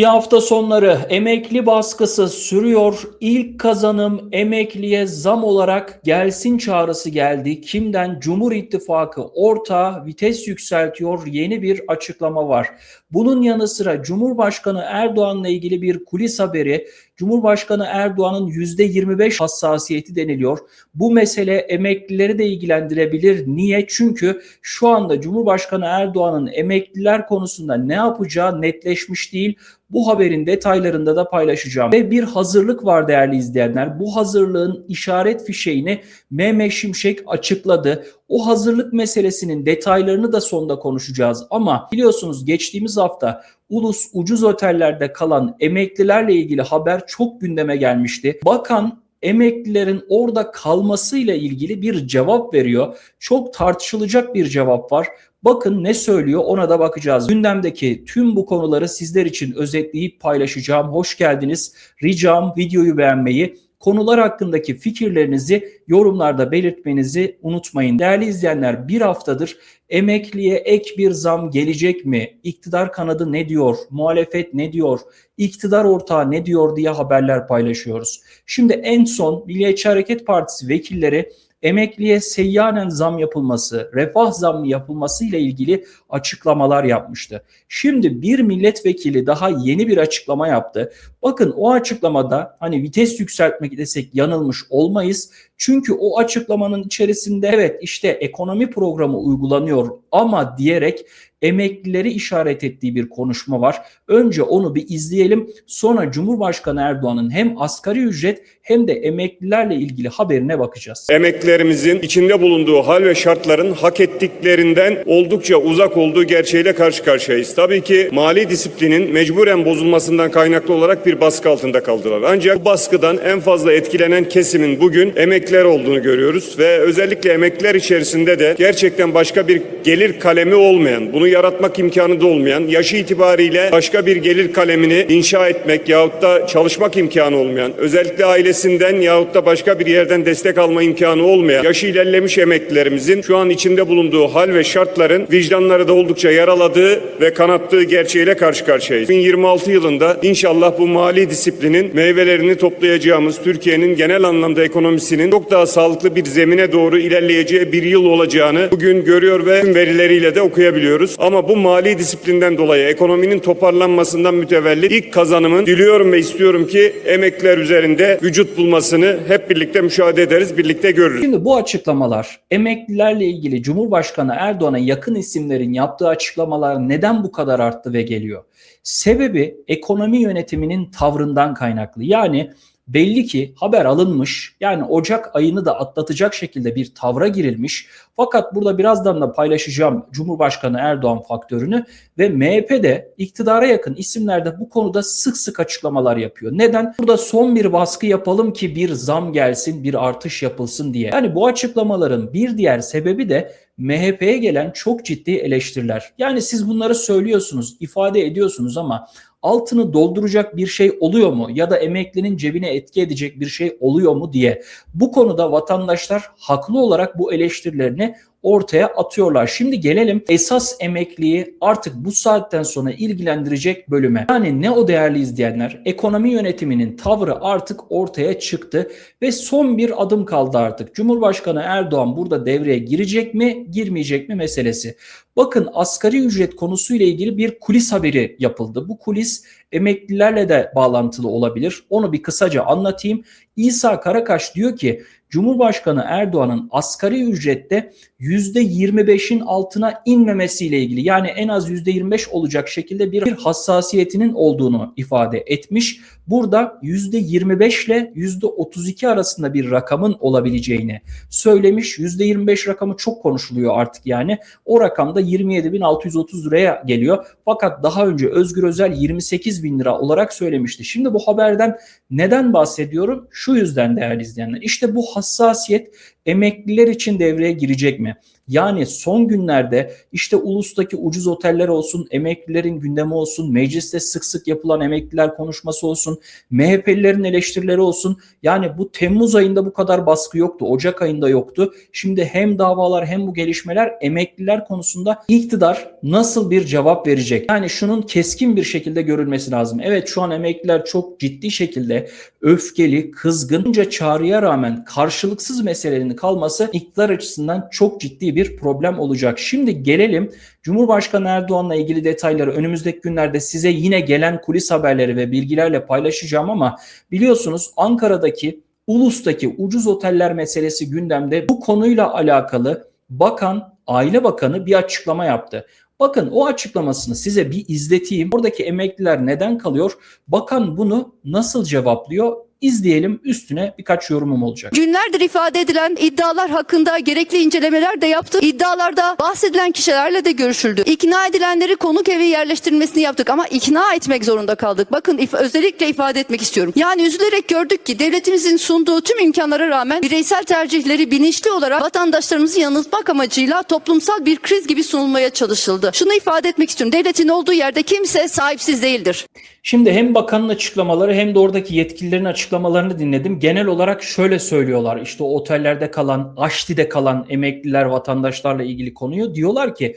Bir hafta sonları emekli baskısı sürüyor. İlk kazanım emekliye zam olarak gelsin çağrısı geldi. Kimden? Cumhur İttifakı orta vites yükseltiyor. Yeni bir açıklama var. Bunun yanı sıra Cumhurbaşkanı Erdoğan'la ilgili bir kulis haberi. Cumhurbaşkanı Erdoğan'ın %25 hassasiyeti deniliyor. Bu mesele emeklileri de ilgilendirebilir. Niye? Çünkü şu anda Cumhurbaşkanı Erdoğan'ın emekliler konusunda ne yapacağı netleşmiş değil. Bu haberin detaylarında da paylaşacağım. Ve bir hazırlık var değerli izleyenler. Bu hazırlığın işaret fişeğini Mehmet Şimşek açıkladı. O hazırlık meselesinin detaylarını da sonda konuşacağız. Ama biliyorsunuz geçtiğimiz hafta ulus ucuz otellerde kalan emeklilerle ilgili haber çok gündeme gelmişti. Bakan emeklilerin orada kalmasıyla ilgili bir cevap veriyor. Çok tartışılacak bir cevap var. Bakın ne söylüyor ona da bakacağız. Gündemdeki tüm bu konuları sizler için özetleyip paylaşacağım. Hoş geldiniz. Ricam videoyu beğenmeyi, konular hakkındaki fikirlerinizi yorumlarda belirtmenizi unutmayın. Değerli izleyenler bir haftadır emekliye ek bir zam gelecek mi? İktidar kanadı ne diyor? Muhalefet ne diyor? İktidar ortağı ne diyor diye haberler paylaşıyoruz. Şimdi en son Milliyetçi Hareket Partisi vekilleri emekliye seyyanen zam yapılması, refah zammı yapılması ile ilgili açıklamalar yapmıştı. Şimdi bir milletvekili daha yeni bir açıklama yaptı. Bakın o açıklamada hani vites yükseltmek desek yanılmış olmayız. Çünkü o açıklamanın içerisinde evet işte ekonomi programı uygulanıyor ama diyerek emeklileri işaret ettiği bir konuşma var. Önce onu bir izleyelim. Sonra Cumhurbaşkanı Erdoğan'ın hem asgari ücret hem de emeklilerle ilgili haberine bakacağız. Emeklilerimizin içinde bulunduğu hal ve şartların hak ettiklerinden oldukça uzak olduğu gerçeğiyle karşı karşıyayız. Tabii ki mali disiplinin mecburen bozulmasından kaynaklı olarak bir baskı altında kaldılar. Ancak bu baskıdan en fazla etkilenen kesimin bugün emekliler olduğunu görüyoruz ve özellikle emekliler içerisinde de gerçekten başka bir gelir kalemi olmayan, bunu yaratmak imkanı da olmayan, yaşı itibariyle başka bir gelir kalemini inşa etmek yahut da çalışmak imkanı olmayan, özellikle ailesinden yahut da başka bir yerden destek alma imkanı olmayan, yaşı ilerlemiş emeklilerimizin şu an içinde bulunduğu hal ve şartların vicdanları da oldukça yaraladığı ve kanattığı gerçeğiyle karşı karşıyayız. 2026 yılında inşallah bu mali disiplinin meyvelerini toplayacağımız Türkiye'nin genel anlamda ekonomisinin çok daha sağlıklı bir zemine doğru ilerleyeceği bir yıl olacağını bugün görüyor ve verileriyle de okuyabiliyoruz. Ama bu mali disiplinden dolayı ekonominin toparlanmasından mütevellit ilk kazanımın diliyorum ve istiyorum ki emekliler üzerinde vücut bulmasını hep birlikte müşahede ederiz, birlikte görürüz. Şimdi bu açıklamalar emeklilerle ilgili Cumhurbaşkanı Erdoğan'a yakın isimlerin yaptığı açıklamalar neden bu kadar arttı ve geliyor? Sebebi ekonomi yönetiminin tavrından kaynaklı. Yani belli ki haber alınmış. Yani Ocak ayını da atlatacak şekilde bir tavra girilmiş. Fakat burada birazdan da paylaşacağım Cumhurbaşkanı Erdoğan faktörünü ve MHP'de iktidara yakın isimler de bu konuda sık sık açıklamalar yapıyor. Neden? Burada son bir baskı yapalım ki bir zam gelsin, bir artış yapılsın diye. Yani bu açıklamaların bir diğer sebebi de MHP'ye gelen çok ciddi eleştiriler. Yani siz bunları söylüyorsunuz, ifade ediyorsunuz ama altını dolduracak bir şey oluyor mu? Ya da emeklinin cebine etki edecek bir şey oluyor mu diye. Bu konuda vatandaşlar haklı olarak bu eleştirilerini ortaya atıyorlar. Şimdi gelelim esas emekliyi artık bu saatten sonra ilgilendirecek bölüme. Yani ne o değerli izleyenler? Ekonomi yönetiminin tavrı artık ortaya çıktı ve son bir adım kaldı artık. Cumhurbaşkanı Erdoğan burada devreye girecek mi, girmeyecek mi meselesi. Bakın asgari ücret konusuyla ilgili bir kulis haberi yapıldı. Bu kulis emeklilerle de bağlantılı olabilir. Onu bir kısaca anlatayım. İsa Karakaş diyor ki Cumhurbaşkanı Erdoğan'ın asgari ücrette %25'in altına inmemesiyle ilgili yani en az %25 olacak şekilde bir hassasiyetinin olduğunu ifade etmiş. Burada %25 ile %32 arasında bir rakamın olabileceğini söylemiş. %25 rakamı çok konuşuluyor artık yani. O rakamda 27.630 liraya geliyor. Fakat daha önce Özgür Özel 28 bin lira olarak söylemişti. Şimdi bu haberden neden bahsediyorum? Şu yüzden değerli izleyenler. İşte bu hassasiyet emekliler için devreye girecek mi? Yani son günlerde işte ulustaki ucuz oteller olsun, emeklilerin gündemi olsun, mecliste sık sık yapılan emekliler konuşması olsun, MHP'lilerin eleştirileri olsun. Yani bu Temmuz ayında bu kadar baskı yoktu, Ocak ayında yoktu. Şimdi hem davalar hem bu gelişmeler emekliler konusunda iktidar nasıl bir cevap verecek? Yani şunun keskin bir şekilde görülmesi lazım. Evet şu an emekliler çok ciddi şekilde öfkeli, kızgınca çağrıya rağmen karşılıksız meselelerin kalması iktidar açısından çok ciddi bir problem olacak. Şimdi gelelim Cumhurbaşkanı Erdoğan'la ilgili detayları önümüzdeki günlerde size yine gelen kulis haberleri ve bilgilerle paylaşacağım ama biliyorsunuz Ankara'daki Ulus'taki ucuz oteller meselesi gündemde. Bu konuyla alakalı bakan, Aile Bakanı bir açıklama yaptı. Bakın o açıklamasını size bir izleteyim. Oradaki emekliler neden kalıyor? Bakan bunu nasıl cevaplıyor? İzleyelim üstüne birkaç yorumum olacak. Günlerdir ifade edilen iddialar hakkında gerekli incelemeler de yaptı. İddialarda bahsedilen kişilerle de görüşüldü. İkna edilenleri konuk evi yerleştirilmesini yaptık ama ikna etmek zorunda kaldık. Bakın if- özellikle ifade etmek istiyorum. Yani üzülerek gördük ki devletimizin sunduğu tüm imkanlara rağmen bireysel tercihleri bilinçli olarak vatandaşlarımızı yanıltmak amacıyla toplumsal bir kriz gibi sunulmaya çalışıldı. Şunu ifade etmek istiyorum. Devletin olduğu yerde kimse sahipsiz değildir. Şimdi hem bakanın açıklamaları hem de oradaki yetkililerin açıklamalarını dinledim. Genel olarak şöyle söylüyorlar. İşte otellerde kalan, Aşti'de kalan emekliler, vatandaşlarla ilgili konuyu diyorlar ki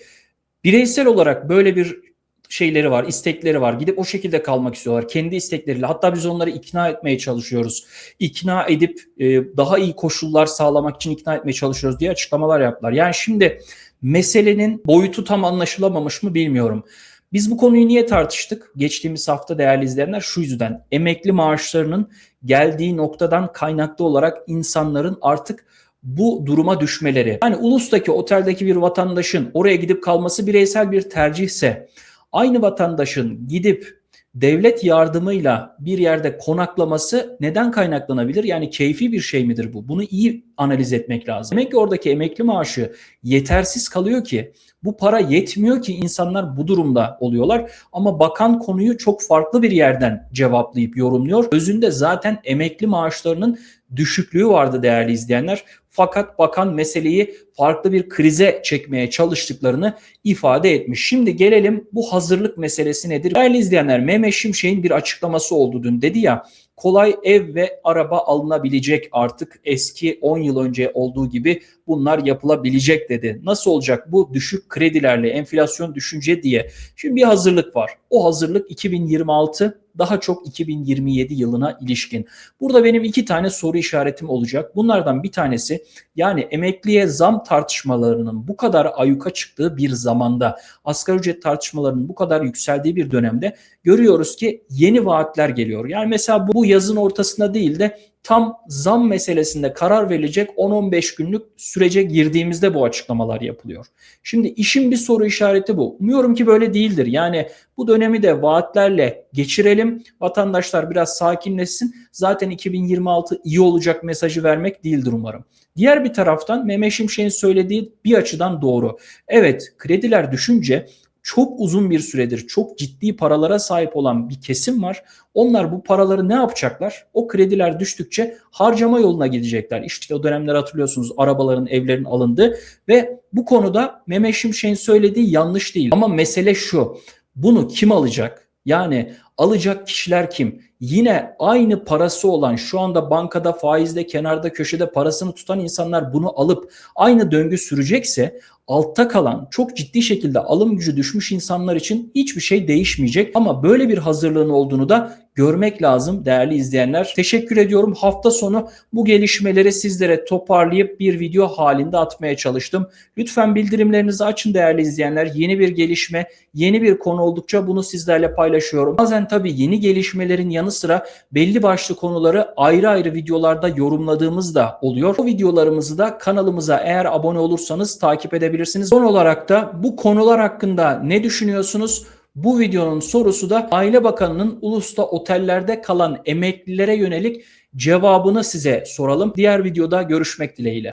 bireysel olarak böyle bir şeyleri var, istekleri var. Gidip o şekilde kalmak istiyorlar. Kendi istekleriyle. Hatta biz onları ikna etmeye çalışıyoruz. İkna edip e, daha iyi koşullar sağlamak için ikna etmeye çalışıyoruz diye açıklamalar yaptılar. Yani şimdi meselenin boyutu tam anlaşılamamış mı bilmiyorum. Biz bu konuyu niye tartıştık? Geçtiğimiz hafta değerli izleyenler şu yüzden emekli maaşlarının geldiği noktadan kaynaklı olarak insanların artık bu duruma düşmeleri. Hani ulustaki oteldeki bir vatandaşın oraya gidip kalması bireysel bir tercihse aynı vatandaşın gidip devlet yardımıyla bir yerde konaklaması neden kaynaklanabilir? Yani keyfi bir şey midir bu? Bunu iyi analiz etmek lazım. Demek ki oradaki emekli maaşı yetersiz kalıyor ki bu para yetmiyor ki insanlar bu durumda oluyorlar. Ama bakan konuyu çok farklı bir yerden cevaplayıp yorumluyor. Özünde zaten emekli maaşlarının düşüklüğü vardı değerli izleyenler. Fakat bakan meseleyi farklı bir krize çekmeye çalıştıklarını ifade etmiş. Şimdi gelelim bu hazırlık meselesi nedir? Değerli izleyenler Mehmet Şimşek'in bir açıklaması oldu dün. Dedi ya kolay ev ve araba alınabilecek artık eski 10 yıl önce olduğu gibi bunlar yapılabilecek dedi. Nasıl olacak bu düşük kredilerle enflasyon düşünce diye. Şimdi bir hazırlık var. O hazırlık 2026 daha çok 2027 yılına ilişkin. Burada benim iki tane soru işaretim olacak. Bunlardan bir tanesi yani emekliye zam tartışmalarının bu kadar ayuka çıktığı bir zamanda asgari ücret tartışmalarının bu kadar yükseldiği bir dönemde görüyoruz ki yeni vaatler geliyor. Yani mesela bu yazın ortasında değil de tam zam meselesinde karar verilecek 10-15 günlük sürece girdiğimizde bu açıklamalar yapılıyor. Şimdi işin bir soru işareti bu. Umuyorum ki böyle değildir. Yani bu dönemi de vaatlerle geçirelim. Vatandaşlar biraz sakinleşsin. Zaten 2026 iyi olacak mesajı vermek değildir umarım. Diğer bir taraftan Mehmet Şimşek'in söylediği bir açıdan doğru. Evet krediler düşünce çok uzun bir süredir çok ciddi paralara sahip olan bir kesim var. Onlar bu paraları ne yapacaklar? O krediler düştükçe harcama yoluna gidecekler. İşte o dönemler hatırlıyorsunuz arabaların, evlerin alındı ve bu konuda Mehmet Şimşek'in söylediği yanlış değil. Ama mesele şu. Bunu kim alacak? Yani alacak kişiler kim? Yine aynı parası olan şu anda bankada faizde kenarda köşede parasını tutan insanlar bunu alıp aynı döngü sürecekse altta kalan çok ciddi şekilde alım gücü düşmüş insanlar için hiçbir şey değişmeyecek. Ama böyle bir hazırlığın olduğunu da görmek lazım değerli izleyenler. Teşekkür ediyorum. Hafta sonu bu gelişmeleri sizlere toparlayıp bir video halinde atmaya çalıştım. Lütfen bildirimlerinizi açın değerli izleyenler. Yeni bir gelişme, yeni bir konu oldukça bunu sizlerle paylaşıyorum. Bazen tabii yeni gelişmelerin yanı sıra belli başlı konuları ayrı ayrı videolarda yorumladığımız da oluyor. O videolarımızı da kanalımıza eğer abone olursanız takip edebilirsiniz. Son olarak da bu konular hakkında ne düşünüyorsunuz? Bu videonun sorusu da Aile Bakanı'nın ulusta otellerde kalan emeklilere yönelik cevabını size soralım. Diğer videoda görüşmek dileğiyle.